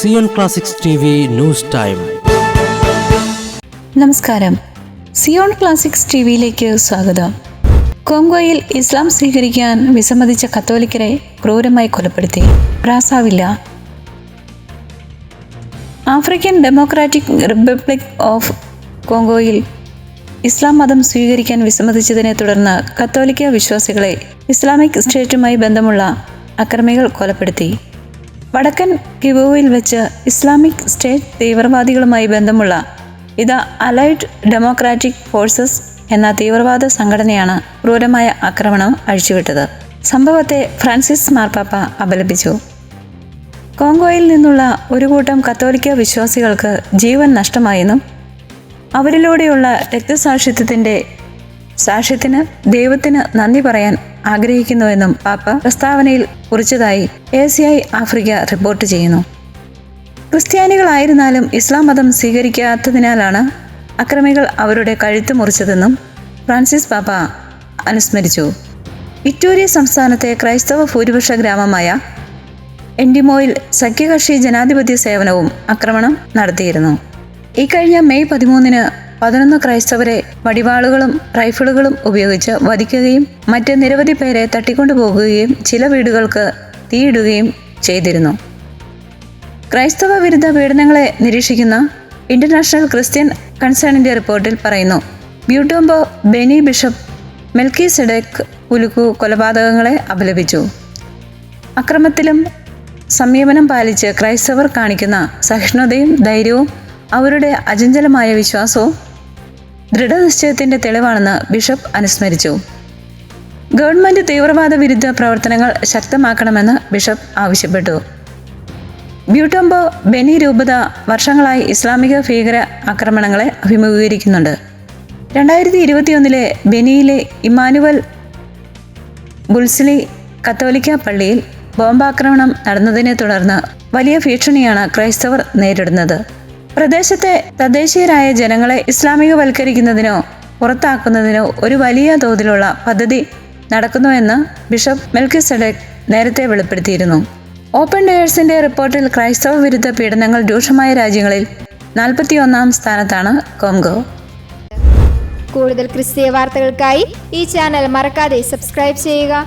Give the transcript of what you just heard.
Zion classics news time നമസ്കാരം. Zion classics T വിയിലേക്ക് സ്വാഗതം. കോങ്കോയിൽ ഇസ്ലാം സ്വീകരിക്കാൻ വിസമ്മതിച്ച കത്തോലിക്കരെ ക്രൂരമായി കൊലപ്പെടുത്തി. Brazzaville African Democratic Republic of കോങ്കോയിൽ ഇസ്ലാം മതം സ്വീകരിക്കാൻ വിസമ്മതിച്ചതിനെ തുടർന്ന് കത്തോലിക്ക വിശ്വാസികളെ ഇസ്ലാമിക് സ്റ്റേറ്റുമായി ബന്ധമുള്ള അക്രമികൾ കൊലപ്പെടുത്തി. വടക്കൻ കിബുവിൽ വെച്ച് ഇസ്ലാമിക് സ്റ്റേറ്റ് തീവ്രവാദികളുമായി ബന്ധമുള്ള ഇത് അലൈഡ് ഡെമോക്രാറ്റിക് ഫോഴ്സസ് എന്ന തീവ്രവാദ സംഘടനയാണ് ക്രൂരമായ ആക്രമണം അഴിച്ചുവിട്ടത്. സംഭവത്തെ ഫ്രാൻസിസ് മാർപ്പാപ്പ അപലപിച്ചു. കോങ്കോയിൽ നിന്നുള്ള ഒരു കൂട്ടം കത്തോലിക്ക വിശ്വാസികൾക്ക് ജീവൻ നഷ്ടമായെന്നും അവരിലൂടെയുള്ള രക്തസാക്ഷിത്വത്തിന്റെ സാക്ഷ്യത്തിന് ദൈവത്തിന് നന്ദി പറയാൻ ആഗ്രഹിക്കുന്നുവെന്നും പാപ്പ പ്രസ്താവനയിൽ കുറിച്ചതായി A C I Africa report ചെയ്യുന്നു. ക്രിസ്ത്യാനികളായിരുന്നാലും ഇസ്ലാം മതം സ്വീകരിക്കാത്തതിനാലാണ് അക്രമികൾ അവരുടെ കഴുത്ത് മുറിച്ചതെന്നും ഫ്രാൻസിസ് പാപ്പ അനുസ്മരിച്ചു. വിക്ടോറിയ സംസ്ഥാനത്തെ ക്രൈസ്തവ ഭൂരിപക്ഷ ഗ്രാമമായ എൻഡിമോയിൽ സഖ്യകക്ഷി ജനാധിപത്യ സേവനവും ആക്രമണം നടത്തിയിരുന്നു. ഇക്കഴിഞ്ഞ മെയ് പതിമൂന്നിന് പതിനൊന്ന് ക്രൈസ്തവരെ വടിവാളുകളും റൈഫിളുകളും ഉപയോഗിച്ച് വധിക്കുകയും മറ്റ് നിരവധി പേരെ തട്ടിക്കൊണ്ടുപോകുകയും ചില വീടുകൾക്ക് തീയിടുകയും ചെയ്തിരുന്നു. ക്രൈസ്തവ വിരുദ്ധ പീഡനങ്ങളെ നിരീക്ഷിക്കുന്ന ഇന്റർനാഷണൽ ക്രിസ്ത്യൻ കൺസേണിന്റെ റിപ്പോർട്ടിൽ പറയുന്നു ബ്യൂട്ടോംബോ ബെനി ബിഷപ്പ് മെൽക്കി സെഡേക്ക് പുലുക്കു കൊലപാതകങ്ങളെ അപലപിച്ചു. അക്രമത്തിലും സംയമനം പാലിച്ച് ക്രൈസ്തവർ കാണിക്കുന്ന സഹിഷ്ണുതയും ധൈര്യവും അവരുടെ അചഞ്ചലമായ വിശ്വാസവും ദൃഢനിശ്ചയത്തിന്റെ തെളിവാണെന്ന് ബിഷപ്പ് അനുസ്മരിച്ചു. ഗവൺമെന്റ് തീവ്രവാദ വിരുദ്ധ പ്രവർത്തനങ്ങൾ ശക്തമാക്കണമെന്ന് ബിഷപ്പ് ആവശ്യപ്പെട്ടു. ബ്യൂട്ടംബോ ബെനി രൂപത വർഷങ്ങളായി ഇസ്ലാമിക ഭീകര ആക്രമണങ്ങളെ അഭിമുഖീകരിക്കുന്നുണ്ട്. രണ്ടായിരത്തി ഇരുപത്തിയൊന്നിലെ ബെനിയിലെ ഇമാനുവൽ ബുൾസിലി കത്തോലിക്ക പള്ളിയിൽ ബോംബാക്രമണം നടന്നതിനെ തുടർന്ന് വലിയ ഭീഷണിയാണ് ക്രൈസ്തവർ നേരിടുന്നത്. പ്രദേശത്തെ തദ്ദേശീയരായ ജനങ്ങളെ ഇസ്ലാമികവൽക്കരിക്കുന്നതിനോ പുറത്താക്കുന്നതിനോ ഒരു വലിയ തോതിലുള്ള പദ്ധതി നടക്കുന്നുവെന്ന് ബിഷപ്പ് മെൽക്കിസെഡക് നേരത്തെ വെളിപ്പെടുത്തിയിരുന്നു. ഓപ്പൺ ഡേഴ്സിന്റെ റിപ്പോർട്ടിൽ ക്രൈസ്തവ വിരുദ്ധ പീഡനങ്ങൾ രൂക്ഷമായ രാജ്യങ്ങളിൽ നാൽപ്പത്തിയൊന്നാം സ്ഥാനത്താണ് കോംഗോ. കൂടുതൽ ക്രിസ്തീയ വാർത്തകൾക്കായി ഈ ചാനൽ മറക്കാതെ സബ്സ്ക്രൈബ് ചെയ്യുക.